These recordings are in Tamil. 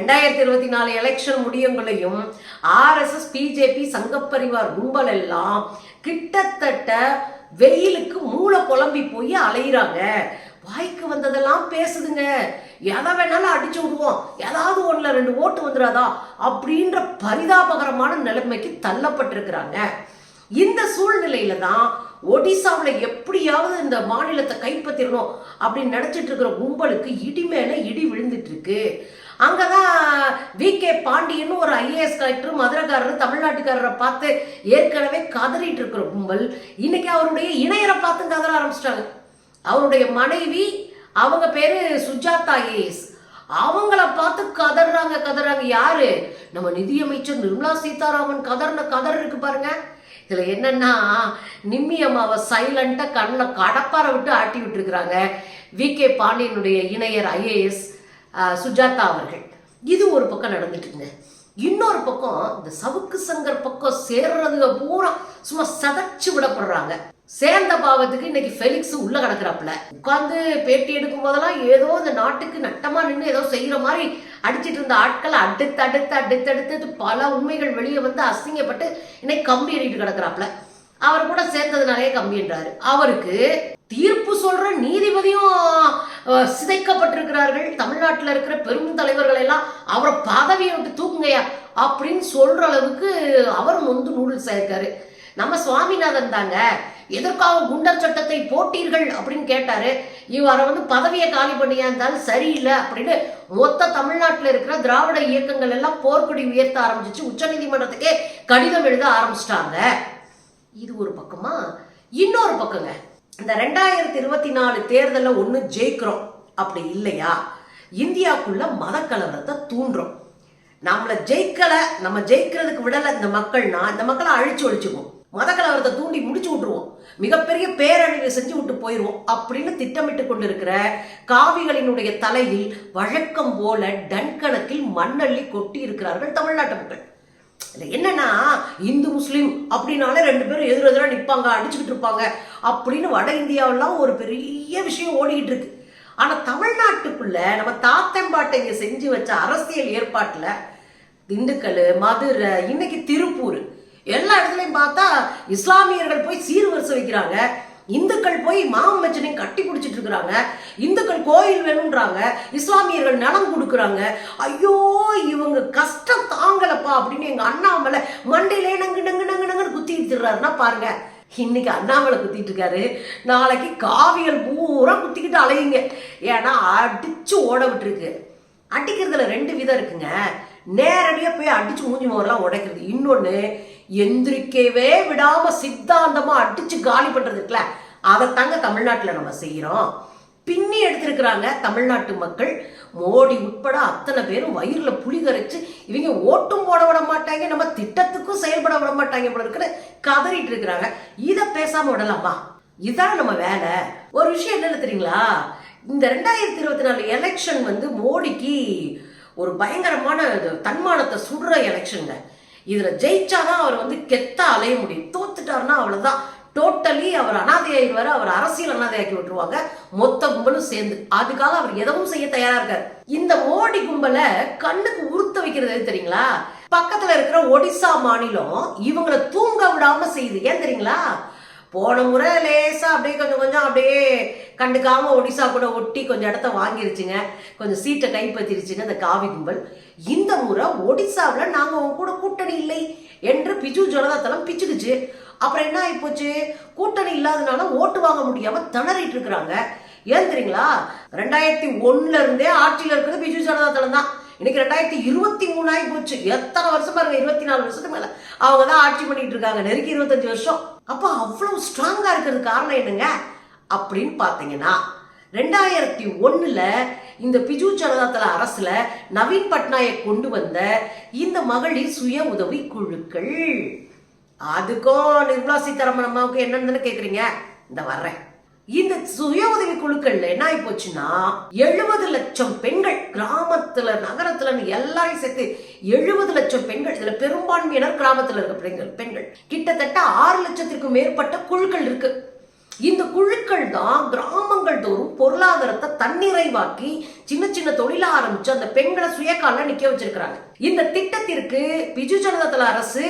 ரெண்டாயிரத்தி இருபத்தி நாலு எலெக்ஷன் முடியுங்களையும் ஆர்எஸ்எஸ் பிஜேபி சங்கப்பரிவார் கும்பல் எல்லாம் கிட்டத்தட்ட வெயிலுக்கு மூளை குழம்பி போய் அலையிறாங்க. வாய்க்கு வந்ததெல்லாம் பேசுதுங்க. எதை வேணாலும் அடிச்சு விடுவோம். ஏதாவது ஒன்றில் ரெண்டு ஓட்டு வந்துடாதா அப்படின்ற பரிதாபகரமான நிலைமைக்கு தள்ளப்பட்டிருக்கிறாங்க. இந்த சூழ்நிலையில தான் ஒடிசாவில் எப்படியாவது இந்த மாநிலத்தை கைப்பற்றிடணும் அப்படின்னு நினச்சிட்டு இருக்கிற கும்பலுக்கு இடி மேலே இடி விழுந்துட்டு இருக்கு. அங்கதான் வி கே பாண்டியன் ஒரு ஐஏஎஸ் கலெக்டர் மதுரைக்காரர் தமிழ்நாட்டுக்காரரை பார்த்து ஏற்கனவே கதறிட்டு இருக்கிற கும்பல் இன்னைக்கு அவருடைய இணையரை பார்த்து கதற ஆரம்பிச்சிட்டாங்க. அவருடைய மனைவி அவங்க பேரு சுஜாதா ஏஎஸ் அவங்கள பார்த்து கதறாங்க கதறாங்க. யாரு? நம்ம நிதியமைச்சர் நிர்மலா சீதாராமன் கதர்ன கதர் இருக்கு பாருங்க. இதுல என்னன்னா நிம்மி அம்மாவை சைலண்டா கண்ணில் கடப்பாரை விட்டு ஆட்டி விட்டுருக்குறாங்க வி கே பாண்டியனுடைய இணையர் ஐஏஎஸ் சுஜாதா அவர்கள். இது ஒரு பக்கம் நடந்துட்டுங்க. இன்னொரு பக்கம் இந்த சவுக்கு சங்கர் பக்கம் சேர்றதுங்க பூரா சும்மா சதச்சு விடப்படுறாங்க. சேர்ந்த பாவத்துக்கு இன்னைக்கு ஃபெலிக்ஸ் உள்ள கிடக்குறாப்புல. உட்காந்து பேட்டி எடுக்கும் போதெல்லாம் ஏதோ இந்த நாட்டுக்கு நட்டமா நின்று ஏதோ செய்யற மாதிரி அடிச்சிட்டு இருந்த ஆட்களை அடுத்து அடுத்து அடுத்து அடுத்து பல உண்மைகள் வெளியே வந்து அசிங்கப்பட்டு இன்னைக்கு கம்பி எறிட்டு கிடக்குறாப்புல. அவர் கூட சேர்ந்ததுனாலே கம்பின்றாரு அவருக்கு தீர்ப்பு சொல்ற நீதிபதியும் சிதைக்கப்பட்டிருக்கிறார்கள். தமிழ்நாட்டில் இருக்கிற பெரும் தலைவர்கள் எல்லாம் அவரை பதவியை விட்டு தூக்குங்கய்யா அப்படின்னு சொல்ற அளவுக்கு அவர் நொந்து நூடுல்ஸ் ஆயிருக்காரு. நம்ம சுவாமிநாதன் தாங்க எதற்காக குண்டர் சட்டத்தை போட்டீர்கள் அப்படின்னு கேட்டாரு. இவரை வந்து பதவியை காலி பண்ணியா இருந்தாலும் சரியில்லை அப்படின்னு மொத்த தமிழ்நாட்டில் இருக்கிற திராவிட இயக்கங்கள் எல்லாம் போர்க்கொடி உயர்த்த ஆரம்பிச்சிச்சு. உச்சநீதிமன்றத்துக்கே கடிதம் எழுத ஆரம்பிச்சிட்டாங்க. இது ஒரு பக்கமா? இன்னொரு பக்கங்க. இந்த ரெண்டாயிரத்தி இருபத்தி நாலு தேர்தலில் ஒன்று ஜெயிக்கிறோம். அப்படி இல்லையா? இந்தியாக்குள்ள மதக்கலவரத்தை தூண்டுறோம். நம்மளை ஜெயிக்கலை நம்ம ஜெயிக்கிறதுக்கு விடலை இந்த மக்கள்னா இந்த மக்களை அழிச்சு ஒழிச்சுக்குவோம். மதக்கலவரத்தை தூண்டி முடிச்சு விட்டுருவோம். மிகப்பெரிய பேரழிவை செஞ்சு விட்டு போயிடுவோம் அப்படின்னு திட்டமிட்டு கொண்டிருக்கிற காவிகளினுடைய தலையில் வழக்கம் போல டன்கணக்கில் மண்ணள்ளி கொட்டி இருக்கிறார்கள் தமிழ்நாட்டு மக்கள். என்னன்னா இந்து முஸ்லீம் அப்படின்னாலே ரெண்டு பேரும் எதிர் எதிராக நிற்பாங்க அடிச்சுக்கிட்டு இருப்பாங்க அப்படின்னு வட இந்தியாவெல்லாம் ஒரு பெரிய விஷயம் ஓடிக்கிட்டு இருக்கு. ஆனால் தமிழ்நாட்டுக்குள்ள நம்ம தாத்தம்பாட்டைங்க செஞ்சு வச்ச அரசியல் ஏற்பாட்டில் திண்டுக்கல் மதுரை இன்னைக்கு திருப்பூர் எல்லா இடத்துலையும் பார்த்தா இஸ்லாமியர்கள் போய் சீர்வரிசை வைக்கிறாங்க. இந்துக்கள் போய் மாமச்சனையும் கட்டி பிடிச்சிட்டு இருக்கிறாங்க. இந்துக்கள் கோயில் வேணுன்றாங்க இஸ்லாமியர்கள் நலம் கொடுக்குறாங்க. ஐயோ இவங்க கஷ்டம் தாங்கலப்பா அப்படின்னு எங்க அண்ணாமலை மண்டையிலே நங்கு நங்கு நங்கு நங்குன்னு குத்திட்டு திர்றாருன்னா பாருங்க. இன்னைக்கு அண்ணாமலை குத்திட்டு இருக்காரு. நாளைக்கு காவியல் பூரா குத்திக்கிட்டு அலையுங்க. ஏன்னா அடிச்சு ஓட விட்டுருக்கு. அடிக்கிறதுல ரெண்டு விதம் இருக்குங்க. நேரடியாக போய் அடிச்சு மூஞ்சி மோரெல்லாம் உடைக்கிறது. இன்னொன்று எந்திரிக்கவே விடாம சித்தாந்தமா அடிச்சு காலி பண்றது இருக்குல்ல? அதைத்தாங்க தமிழ்நாட்டில் நம்ம செய்கிறோம் பின்னி எடுத்திருக்கிறாங்க தமிழ்நாட்டு மக்கள். மோடி உட்பட அத்தனை பேரும் வயிறுல புளி கரைச்சு இவங்க ஓட்டும் போட விட மாட்டாங்க நம்ம திட்டத்துக்கும் செயல்பட விட மாட்டாங்க போல இருக்கிற கதறிட்டு இருக்கிறாங்க. இதை பேசாம விடலாமா இதான் நம்ம வேலை. ஒரு விஷயம் என்னன்னு தெரியுங்களா? இந்த ரெண்டாயிரத்தி இருபத்தி நாலு எலெக்ஷன் வந்து மோடிக்கு ஒரு பயங்கரமான தன்மானத்தை சுடுற எலெக்ஷனுங்க இதுல ஜெயிச்சாதான் அவர் வந்து கெத்தா அலைய முடியும். தோத்துட்டாருன்னா அவ்வளவுதான். டோட்டலி அவர் அனாதையாயிருவாரு அவர் அரசியல் அனாதையாக்கி விட்டுருவாங்க. மொத்த கும்பலும் சேர்ந்து. அதுக்காக அவர் எதுவும் செய்ய தயாரா இருக்காரு. இந்த மோடி கும்பலை கண்ணுக்கு உறுத்த வைக்கிறது எது தெரியுங்களா? பக்கத்துல இருக்கிற ஒடிசா மாநிலம் இவங்களை தூங்க விடாம செய்யுது. ஏன் தெரியுங்களா? போன முறை லேசாக அப்படியே கொஞ்சம் கொஞ்சம் அப்படியே கண்டுக்காமல் ஒடிசா கூட ஒட்டி கொஞ்சம் இடத்த வாங்கிருச்சுங்க. கொஞ்சம் சீட்டை கைப்பற்றிருச்சுங்க அந்த காவி கும்பல். இந்த முறை ஒடிசாவில் நாங்கள் உங்க கூட கூட்டணி இல்லை என்று பிஜு ஜனதாத்தலம் பிச்சுக்குச்சு அப்புறம் என்ன ஆகிப்போச்சு கூட்டணி இல்லாதனால ஓட்டு வாங்க முடியாம திணறிட்டு இருக்கிறாங்க. ஏன் தெரியுங்களா? ரெண்டாயிரத்தி ஒன்னுல இருந்தே ஆட்சியில் இருக்கிறது பிஜு ஜனதா தளம் தான். இன்னைக்கு ரெண்டாயிரத்தி இருபத்தி மூணு ஆகி போச்சு எத்தனை வருஷம் பாருங்க? இருபத்தி நாலு வருஷத்துக்கு மேல. அவங்க தான் ஆட்சி பண்ணிட்டு இருக்காங்க. நெருக்கி இருபத்தஞ்சு வருஷம். அப்போ அவ்வளோ ஸ்ட்ராங்காக இருக்கிறது காரணம் என்னங்க? அப்படின்னு பார்த்தீங்கன்னா ரெண்டாயிரத்தி ஒன்றில் இந்த பிஜு ஜனதாதள அரசில் நவீன் பட்நாயக் கொண்டு வந்த இந்த மகளிர் சுய உதவி குழுக்கள். அதுக்கும் நிர்மலா சீதாராமன் அம்மாவுக்கு என்னன்னு கேட்குறீங்க இந்த வர்றேன். இந்த சுய உதவி குழுக்கள்ல என்ன ஆகி போச்சுன்னா எழுபது லட்சம் பெண்கள் கிராமத்துல நகரத்துல எல்லாரையும் சேர்த்து எழுபது லட்சம் பெண்கள் இதுல பெரும்பான்மையினர் கிராமத்துல இருக்க பெண்கள் பெண்கள். கிட்டத்தட்ட ஆறு லட்சத்திற்கும் மேற்பட்ட குழுக்கள் இருக்கு. இந்த குழுக்கள் தான் கிராமங்கள் தோறும் பொருளாதாரத்தை தன்னிறைவாக்கி சின்ன சின்ன தொழில ஆரம்பிச்சு அந்த பெண்களை சுயக்கால நிக்க வச்சிருக்கிறாங்க. இந்த திட்டத்திற்கு பிஜு ஜனதா தள அரசு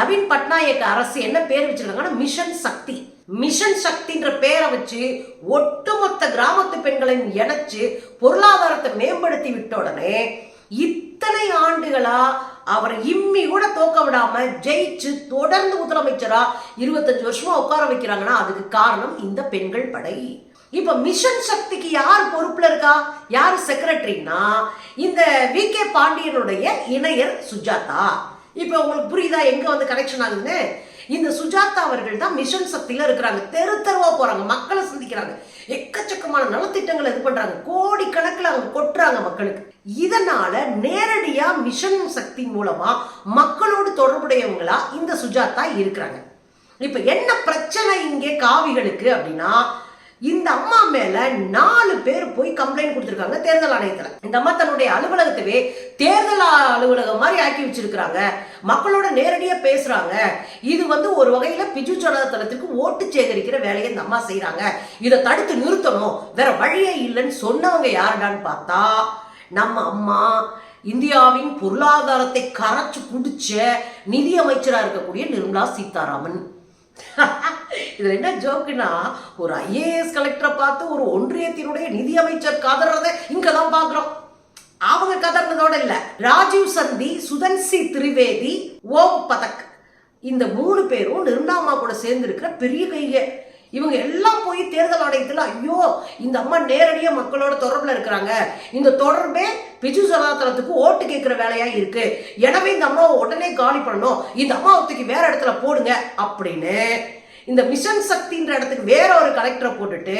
நவீன் பட்நாயக் அரசு என்ன பேர் வச்சிருக்காங்கன்னா மிஷன் சக்தி. மிஷன் சக்தின்ற பேரை வச்சு ஒட்டுமொத்த கிராமத்து பெண்களையும் இணைச்சு பொருளாதாரத்தை மேம்படுத்தி விட்ட உடனே இத்தனை ஆண்டுகளா அவரை இம்மி கூட தோக்க விடாம ஜெயிச்சு தொடர்ந்து முதலமைச்சரா இருபத்தஞ்சு வருஷமா உட்கார வைக்கிறாங்கன்னா அதுக்கு காரணம் இந்த பெண்கள் படை. இப்ப மிஷன் சக்திக்கு யார் பொறுப்புல இருக்கா? யார் செக்ரட்டரினா இந்த வி கே பாண்டியனுடைய இணையர் சுஜாதா. இப்ப உங்களுக்கு புரியுதா? எங்க வந்து கனெக்ஷன் ஆகுதுன்னு? இந்த சுஜாதா அவர்கள் தான் மிஷன் சக்தியில இருக்கிறாங்க. தெரு தெருவா போறாங்க. மக்களை சந்திக்கிறாங்க. எக்கச்சக்கமான நலத்திட்டங்களை இது பண்றாங்க. கோடி அவங்க கொட்டுறாங்க மக்களுக்கு. இதனால நேரடியா மிஷன் சக்தி மூலமா மக்களோடு தொடர்புடையவங்களா இந்த சுஜாதா இருக்கிறாங்க. இப்ப என்ன பிரச்சனை இங்கே காவிகளுக்கு அப்படின்னா இந்த அம்மா மேல நாலு பேர் போய் கம்ப்ளைண்ட் கொடுத்துருக்காங்க தேர்தல் ஆணையத்துல. இந்த அம்மா தன்னுடைய அலுவலகத்தவே தேர்தல் அலுவலகம் மாதிரி ஆக்கி வச்சிருக்கிறாங்க. மக்களோட நேரடியா பேசுறாங்க. இது வந்து ஒரு வகையில பிஜு ஜனதாதளத்துக்கு ஓட்டு சேகரிக்கிற வேலையை இந்த அம்மா செய்யறாங்க இதை தடுத்து நிறுத்தணும். வேற வழியே இல்லைன்னு சொன்னவங்க யாருடான்னு பார்த்தா நம்ம அம்மா இந்தியாவின் பொருளாதாரத்தை கரைச்சு குடிச்ச நிதி அமைச்சராக இருக்கக்கூடிய நிர்மலா சீதாராமன். இதுல என்ன ஜோக்குன்னா ஒரு ஐஏஎஸ் கலெக்டரை பார்த்து ஒரு ஒன்றியத்தினுடைய நிதியமைச்சர் கதறதை இங்க தான் பாக்குறோம் அவங்க கதறினதோட இல்ல. ராஜீவ் சந்தி சுதன்சி திரிவேதி ஓம் பதக். இந்த மூணு பேரும் நிர்ணாமா கூட சேர்ந்திருக்கிற பெரிய கைக. இவங்க எல்லாம் போய் தேர்தல் ஆணையத்தில் ஐயோ இந்த அம்மா நேரடியாக மக்களோட தொடர்பில் இருக்கிறாங்க. இந்த தொடர்பே பிஜு ஜனதாதளத்துக்கு ஓட்டு கேட்குற வேலையாக இருக்கு. எனவே இந்த அம்மாவை உடனே காலி பண்ணணும். இந்த அம்மாவை தூக்கி வேற இடத்துல போடுங்க அப்படின்னு இந்த மிஷன் சக்தின்ற இடத்துக்கு வேற ஒரு கலெக்டரை போட்டுட்டு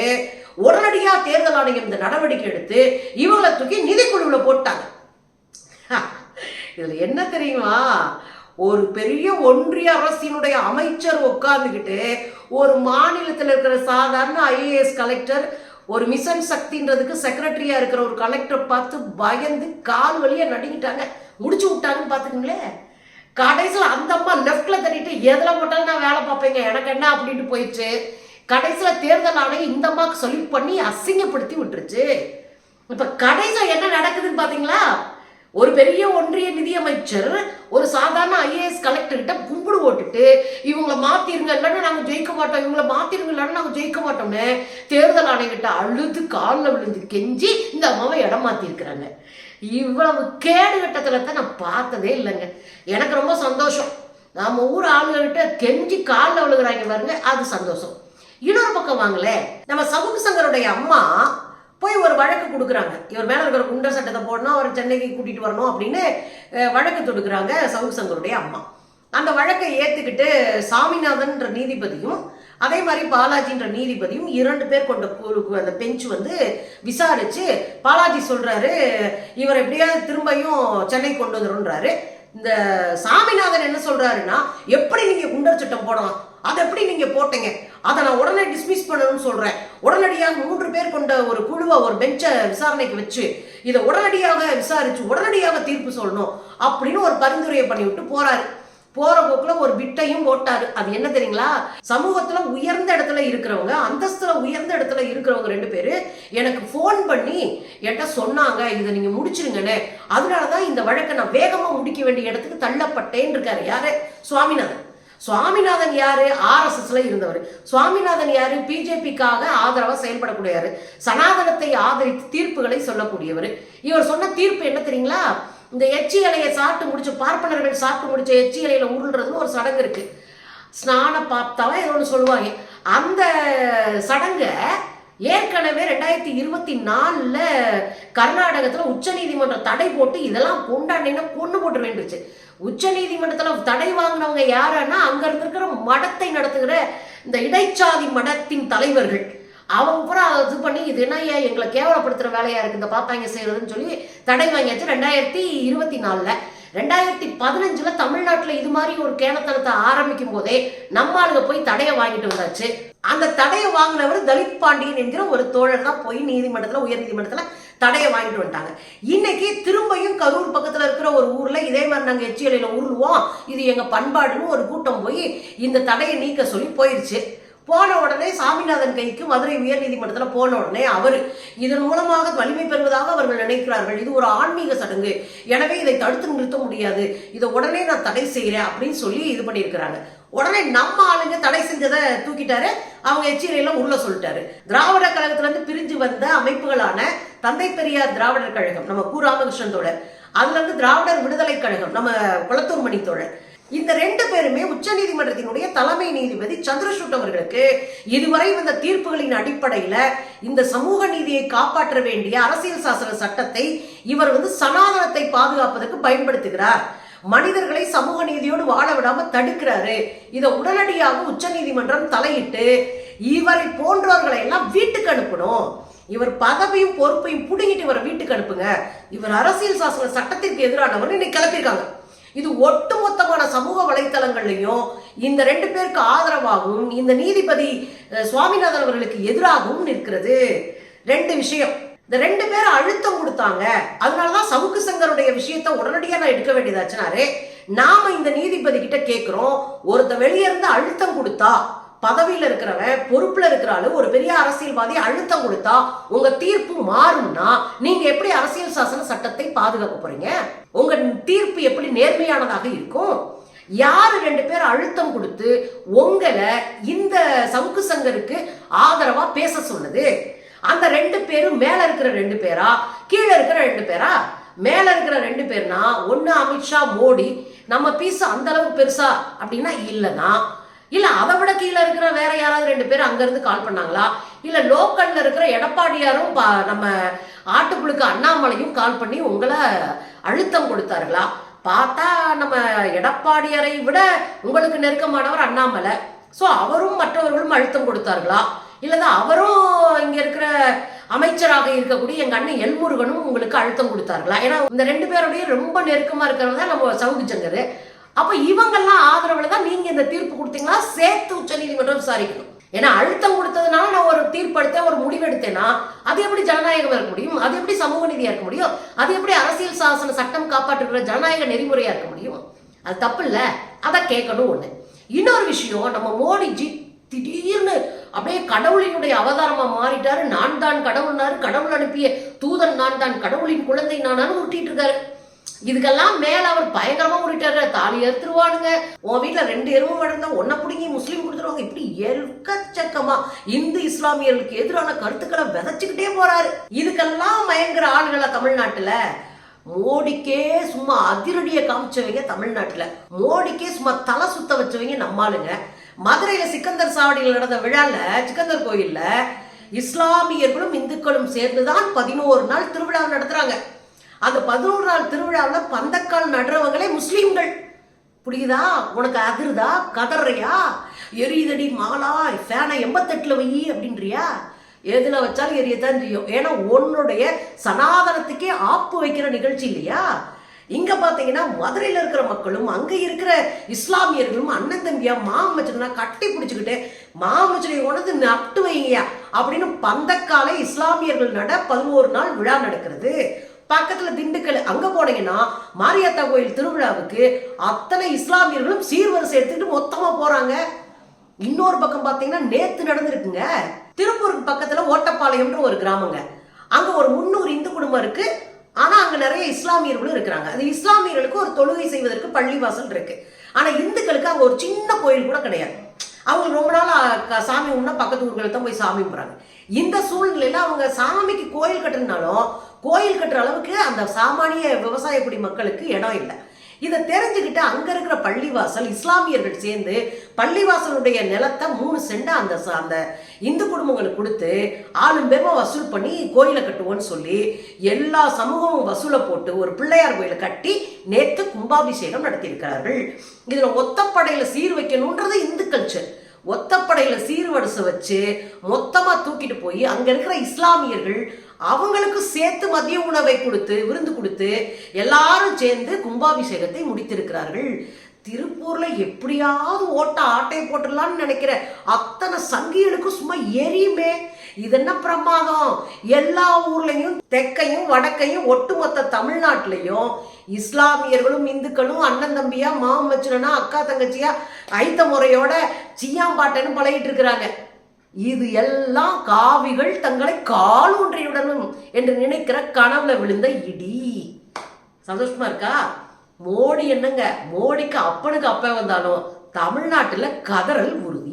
உடனடியாக தேர்தல் ஆணையம் இந்த நடவடிக்கை எடுத்து இவங்களை தூக்கி நிதிக்குழுவில் போட்டாங்க. இதில் என்ன தெரியுமா? ஒரு பெரிய ஒன்றிய அரசினுடைய அமைச்சர் உட்கார்ந்துக்கிட்டு ஒரு மாநிலத்தில் இருக்கிற சாதாரண ஐஏஎஸ் கலெக்டர் ஒரு மிஷன் சக்தின்றதுக்கு செக்ரட்டரியா இருக்கிற ஒரு கலெக்டர் பார்த்து பயந்து கால் வழியா நடுங்கிட்டாங்க. முடிச்சு விட்டாங்கன்னு பார்த்துக்கங்களேன். கடைசியில் அந்த அம்மா லெஃப்ட்ல தட்டிட்டு எதில் போட்டாலும் நான் வேலை பார்ப்பேங்க. எனக்கு என்ன? அப்படின்ட்டு போயிடுச்சு. கடைசியில் தேர்தல் ஆணையம் இந்த அம்மாவுக்கு சொல்லி பண்ணி அசிங்கப்படுத்தி விட்டுருச்சு. இப்போ கடைசியில் என்ன நடக்குதுன்னு பார்த்தீங்களா? ஒரு பெரிய ஒன்றிய நிதியமைச்சர் ஒரு சாதாரண ஐஏஎஸ் கலெக்டர் கிட்ட கும்பிடு போட்டுட்டு இவங்கள மாத்திருங்க இல்லைன்னா நாங்கள் ஜெயிக்க மாட்டோம் இவங்கள மாத்திருங்க இல்லைன்னா நாங்கள் ஜெயிக்க மாட்டோம்னு தேர்தல் ஆணையர்கிட்ட அழுது காலில் விழுந்து கெஞ்சி இந்த அம்மாவை இடம் மாத்திருக்கிறாங்க. இவ்வளவு கேடு கட்டத்தில் தான் நான் பார்த்ததே இல்லைங்க. எனக்கு ரொம்ப சந்தோஷம். நம்ம ஊர் ஆளுகிட்ட கெஞ்சி காலில் விழுகிறாங்க பாருங்க அது சந்தோஷம். இன்னொரு பக்கம் வாங்களே நம்ம சமூக சங்கருடைய அம்மா போய் ஒரு வழக்கு கொடுக்குறாங்க. இவர் மேலே இருக்கிற குண்டர் சட்டத்தை போடணும் அவர் சென்னைக்கு கூட்டிகிட்டு வரணும் அப்படின்னு வழக்கு தொடுக்குறாங்க சவுக் சங்கருடைய அம்மா. அந்த வழக்கை ஏற்றுக்கிட்டு சாமிநாதன்ற நீதிபதியும் அதே மாதிரி பாலாஜின்ற நீதிபதியும் இரண்டு பேர் கொண்ட அந்த பெஞ்ச் வந்து விசாரிச்சு பாலாஜி சொல்றாரு இவர் எப்படியாவது திரும்பியும் சென்னை கொண்டு வந்துடும்ன்றாரு இந்த சாமிநாதன் என்ன சொல்றாருன்னா எப்படி நீங்க குண்டர் சட்டம் போடலாம்? அதை எப்படி நீங்க போட்டீங்க? அதை நான் உடனே டிஸ்மிஸ் பண்ணணும்னு சொல்கிறேன் உடனடியாக மூன்று பேர் கொண்ட ஒரு குழுவை ஒரு பெஞ்சை விசாரணைக்கு வச்சு இதை உடனடியாக விசாரித்து உடனடியாக தீர்ப்பு சொல்லணும் அப்படின்னு ஒரு பரிந்துரையை பண்ணிவிட்டு போகிறாரு போகிற போற போக்குல ஒரு பிட்டையும் போட்டாரு. அது என்ன தெரியுங்களா? சமூகத்துல உயர்ந்த இடத்துல இருக்கிறவங்க அந்தஸ்துல உயர்ந்த இடத்துல இருக்கிறவங்க ரெண்டு பேரு எனக்கு ஃபோன் பண்ணி என்கிட்ட சொன்னாங்க இதை நீங்க முடிச்சிருங்கன்னு. அதனாலதான் இந்த வழக்கை நான் வேகமா முடிக்க வேண்டிய இடத்துக்கு தள்ளப்பட்டேன்னு இருக்காரு யாரு? சுவாமிநாதன். சுவாமிநாதன் யாரு? ஆர்எஸ்எஸ்ல இருந்தவர். சுவாமிநாதன் யாரு? பிஜேபிக்காக ஆதரவா செயல்படக்கூடியவர். சனாதனத்தை ஆதரித்து தீர்ப்புகளை சொல்லக்கூடியவர். இவர் சொன்ன தீர்ப்பு என்ன தெரியுங்களா? இந்த எச்சி இலையை சாப்பிட்டு முடிச்சு பார்ப்பனர்கள் சாப்பிட்டு முடிச்ச எச்சி இலையில உருள்றதுன்னு ஒரு சடங்கு இருக்கு. ஸ்நான பாப்தாவா ஏதோ ஒன்று சொல்லுவாங்க. அந்த சடங்கை ஏற்கனவே ரெண்டாயிரத்தி இருபத்தி நாலில் கர்நாடகத்தில் உச்சநீதிமன்றம் தடை போட்டு இதெல்லாம் கொண்டாடினா கொண்டு போட்டு வேண்டுச்சு உச்ச நீதிமன்றத்தில் தடை வாங்கினவங்க யாருன்னா அங்க இருக்கிற மடத்தை நடத்துகிற இந்த இடைச்சாதி மடத்தின் தலைவர்கள். அவங்க பூரா இது பண்ணி இது என்ன ஏன் எங்களை கேவலப்படுத்துற வேலையா இருக்கு இந்த பாப்பாங்க செய்யறதுன்னு சொல்லி தடை வாங்கியாச்சு. ரெண்டாயிரத்தி இருபத்தி நாலுல ரெண்டாயிரத்தி பதினஞ்சுல தமிழ்நாட்டுல இது மாதிரி ஒரு கேனத்தனத்தை ஆரம்பிக்கும் போதே நம்ம ஆளுங்க போய் தடையை வாங்கிட்டு வந்தாச்சு. அந்த தடையை வாங்கினவர் தலித் பாண்டியன் என்கிற ஒரு தோழர் தான் போய் நீதிமன்றத்துல உயர் நீதிமன்றத்துல தடையை வாங்கிட்டு வந்துட்டாங்க. இன்னைக்கு திரும்பியும் கரூர் பக்கத்தில் இருக்கிற ஒரு ஊரில் இதே மாதிரி நாங்கள் எச்சியலையில் உருளுவோம் இது எங்கள் பண்பாடுன்னு ஒரு கூட்டம் போய் இந்த தடையை நீக்க சொல்லி போயிடுச்சு போன உடனே சாமிநாதன் கைக்கு மதுரை உயர் நீதிமன்றத்தில் போன உடனே அவர். இதன் மூலமாக வலிமை பெறுவதாக அவர்கள் நினைக்கிறார்கள். இது ஒரு ஆன்மீக சடங்கு. எனவே இதை தடுத்து நிறுத்த முடியாது. இதை உடனே நான் தடை செய்கிறேன் அப்படின்னு சொல்லி இது பண்ணியிருக்கிறாங்க. உடனே நம்ம ஆளுங்க தடை செஞ்சதை தூக்கிட்டாரு. அவங்க எச்சரியெல்லாம் உள்ள சொல்லிட்டாரு. திராவிட கழகத்திலிருந்து பிரிஞ்சு வந்த அமைப்புகளான தந்தை பெரியார் திராவிடர் கழகம் நம்ம கு. ராமகிருஷ்ணன் தோழர். அதுல இருந்து திராவிடர் விடுதலை கழகம் நம்ம குளத்தூர் மணி தோழர். இந்த ரெண்டு பேருமே உச்சநீதிமன்றத்தினுடைய தலைமை நீதிபதி சந்திரசூட் அவர்களுக்கு இதுவரை வந்த தீர்ப்புகளின் அடிப்படையில இந்த சமூக நீதியை காப்பாற்ற வேண்டிய அரசியல் சாசன சட்டத்தை இவர் வந்து சனாதனத்தை பாதுகாப்பதற்கு பயன்படுத்துகிறார். மனிதர்களை சமூக நீதியோடு வாழ விடாம தடுக்கிறாரு. இதை உடனடியாக உச்சநீதிமன்றம் தலையிட்டு இவரை போன்றவர்களை எல்லாம் வீட்டுக்கு அனுப்பணும். இவர் பதவியும் பொறுப்பையும் புடுங்கிட்டு இவரை வீட்டுக்கு அனுப்புங்க. இவர் அரசியல் சாசன சட்டத்திற்கு எதிரானவர் இன்னைக்கு கிளப்பியிருக்காங்க. இது ஒட்டுமொத்தமான சமூக வலைத்தளங்கள்லையும் இந்த ரெண்டு பேருக்கு ஆதரவாகவும் இந்த நீதிபதி சுவாமிநாதன் அவர்களுக்கு எதிராகவும் நிற்கிறது. ரெண்டு விஷயம். இந்த ரெண்டு பேரும் அழுத்தம் கொடுத்தாங்க. அதனாலதான் சவுக்கு சங்கருடைய விஷயத்த உடனடியாக நான் எடுக்க வேண்டியதாச்சுனாரு. நாம இந்த நீதிபதி கிட்ட கேட்கிறோம் ஒருத்த வெளியே இருந்து அழுத்தம் கொடுத்தா பதவியில் இருக்கிறவன் பொறுப்புல இருக்கிறாலும் ஒரு பெரிய அரசியல்வாதி அழுத்தம் கொடுத்தா உங்க தீர்ப்பு மாறும்னா நீங்க எப்படி அரசியல் சாசன சட்டத்தை பாதுகாக்க போறீங்க? உங்க தீர்ப்பு எப்படி நேர்மையானதாக இருக்கும்? யாரு ரெண்டு பேர் அழுத்தம் கொடுத்து உங்களை இந்த சவுக்கு சங்கருக்கு ஆதரவா பேச சொன்னது? அந்த ரெண்டு பேரும் மேல இருக்கிற ரெண்டு பேரா? கீழே இருக்கிற ரெண்டு பேரா? மேல இருக்கிற ரெண்டு பேர்னா ஒன்னு அமித்ஷா மோடி நம்ம பீஸ் அந்த அளவுக்கு பெருசா அப்படின்னா இல்லைன்னா இல்ல அதை விட கீழே இருக்கிற வேற யாராவது ரெண்டு பேர் அங்க இருந்து கால் பண்ணாங்களா? இல்ல லோக்கல்ல இருக்கிற எடப்பாடியாரும் பா- நம்ம ஆட்டுக்குழுக்கு அண்ணாமலையும் கால் பண்ணி உங்களை அழுத்தம் கொடுத்தார்களா? பார்த்தா நம்ம எடப்பாடியாரை விட உங்களுக்கு நெருக்கமானவர் அண்ணாமலை. ஸோ அவரும் மற்றவர்களும் அழுத்தம் கொடுத்தார்களா? இல்லதான் அவரும் இங்க இருக்கிற அமைச்சராக இருக்கக்கூடிய எங்க அண்ணன் எல்முருகனும் உங்களுக்கு அழுத்தம் கொடுத்தார்களா? ஏன்னா இந்த ரெண்டு பேருடைய ரொம்ப நெருக்கமா இருக்கிறவங்க தான் நம்ம சவுக்கு சங்கர் அப்ப இவங்கெல்லாம் ஆதரவுல தான் நீங்க இந்த தீர்ப்பு கொடுத்தீங்களா? சேர்த்து உச்சநீதிமன்றம் விசாரிக்கணும். ஏன்னா அழுத்தம் கொடுத்ததுனால நான் ஒரு தீர்ப்படுத்தேன் ஒரு முடிவெடுத்தேன்னா அது எப்படி ஜனநாயகம் இருக்க முடியும்? அது எப்படி சமூக நீதியா இருக்க முடியும்? அது எப்படி அரசியல் சாசன சட்டம் காப்பாற்றுகிற ஜனநாயக நெறிமுறையா இருக்க முடியும்? அது தப்பு இல்ல. அதை கேட்கணும் ஒண்ணு. இன்னொரு விஷயம் நம்ம மோடிஜி திடீர்னு அப்படியே கடவுளினுடைய அவதாரமா மாறிட்டாரு. நான் தான் கடவுள்னாரு. கடவுள் அனுப்பிய தூதன் நான் தான் கடவுளின் குழந்தை நானான்னு உருட்டிட்டு இருக்காரு. இதுக்கெல்லாம் மேல அவர் பயங்கரமா உருட்டாரு தாலி எடுத்துருவானுங்க உன் வீட்டுல ரெண்டு எருவும் வளர்ந்தா ஒன்ன பிடிங்கி முஸ்லீம் கொடுத்துருவாங்க. இப்படி எக்கச்சக்கமா இந்து இஸ்லாமியர்களுக்கு எதிரான கருத்துக்களை விதைச்சுக்கிட்டே போறாரு. இதுக்கெல்லாம் மயங்குற ஆளுகளை தமிழ்நாட்டுல? மோடிக்கே சும்மா அதிரடியை காமிச்சவங்க தமிழ்நாட்டுல. மோடிக்கே சும்மா தலை சுத்த வச்சவங்க நம்மாளுங்க மதுரையில சிக்கந்தர் சாவடியில் நடந்த விழால சிக்கந்தர் கோயில்ல இஸ்லாமியர்களும் இந்துக்களும் சேர்ந்துதான் பதினோரு நாள் திருவிழா நடத்துறாங்க. அந்த பதினோரு நாள் திருவிழாவில் பந்தக்கால் நடுறவங்களே முஸ்லீம்கள். புரியுதா? உனக்கு அதிருதா? கதறியா எரியுதடி மாலா ஃபேனை எண்பத்தெட்டில் வை அப்படின்றியா? எதில் வச்சாலும் எரியத்தான் செய்யும். ஏன்னா உன்னுடைய சனாதனத்துக்கே ஆப்பு வைக்கிற நிகழ்ச்சி இல்லையா? இங்கே பார்த்தீங்கன்னா மதுரையில் இருக்கிற மக்களும் அங்கே இருக்கிற இஸ்லாமியர்களும் அண்ணன் தம்பியா மாமச்சனா கட்டி பிடிச்சிக்கிட்டு மாமச்சனை உணர்ந்து நட்டு வைங்கயா அப்படின்னு பந்தக்கால இஸ்லாமியர்கள் நட பதினோரு நாள் விழா நடக்கிறது. பக்கத்துல திண்டுக்கல் அங்க போனீங்கன்னா மாரியாத்தா கோயில் திருவிழாவுக்கு அத்தனை இஸ்லாமியர்களும் சீர்வரிசை எடுத்துக்கிட்டு மொத்தமா போறாங்க. இன்னொரு பக்கம் பாத்தீங்கன்னா நேத்து நடந்திருக்குங்க. திருப்பூருக்கு பக்கத்துல ஓட்டப்பாளையம்ன்ற ஒரு கிராமங்க. அங்க ஒரு முன்னூறு இந்து குடும்பம் இருக்கு. ஆனா அங்க நிறைய இஸ்லாமியர்களும் இருக்கிறாங்க. அது இஸ்லாமியர்களுக்கு ஒரு தொழுகை செய்வதற்கு பள்ளிவாசல் இருக்கு. ஆனா இந்துக்களுக்கு அங்க ஒரு சின்ன கோயில் கூட கிடையாது. அவங்க ரொம்ப நாள் சாமி உண்ணா பக்கத்து ஊர்களுக்கு தான் போய் சாமி கும்பிட்றாங்க. இந்த சூழ்நிலையில அவங்க சாமிக்கு கோயில் கட்டுனாலும் கோயில் கட்டுற அளவுக்கு அந்த சாமானிய விவசாய குடி மக்களுக்கு இடம் இல்லை. இதை தெரிஞ்சுக்கிட்டு அங்க இருக்கிற பள்ளிவாசல் இஸ்லாமியர்கள் சேர்ந்து பள்ளிவாசலுடைய நிலத்தை மூணு செண்டை அந்த அந்த இந்து குடும்பங்களுக்கு கொடுத்து ஆளும் பேருமா வசூல் பண்ணி கோயிலை கட்டுவோன்னு சொல்லி எல்லா சமூகமும் வசூலை போட்டு ஒரு பிள்ளையார் கோயிலை கட்டி நேற்று கும்பாபிஷேகம் நடத்தியிருக்கிறார்கள். இதுல ஒத்தப்படையில சீர் வைக்கணுன்றது இந்து கல்ச்சர் ஒத்தப்படையில சீர்வரிசை வச்சு மொத்தமா தூக்கிட்டு போய் அங்க இருக்கிற இஸ்லாமியர்கள் அவங்களுக்கு சேர்த்து மதிய உணவை கொடுத்து விருந்து கொடுத்து எல்லாரும் சேர்ந்து கும்பாபிஷேகத்தை முடித்திருக்கிறார்கள். திருப்பூர்ல எப்படியாவது ஓட்ட ஆட்டை போட்டுடலாம்னு நினைக்கிற அத்தனை சங்கிகளுக்கும் சும்மா எரியுமே. இது என்ன பிரமாதம்? எல்லா ஊர்லயும் தெற்கையும் வடக்கையும் ஒட்டுமொத்த தமிழ்நாட்டிலையும் இஸ்லாமியர்களும் இந்துக்களும் அண்ணன் தம்பியா மாமச்சனா அக்கா தங்கச்சியா ஐத்த முறையோட சியாம்பாட்டன்னு பழகிட்டு இருக்கிறாங்க. இது எல்லாம் காவிகள் தங்களை காலூன்றியுடனும் என்று நினைக்கிற கனவுல விழுந்த இடி. சந்தோஷமா இருக்கா? மோடி என்னங்க? மோடிக்கு அப்பனுக்கு அப்ப வந்தாலும் தமிழ்நாட்டில் கதறல் உறுதி.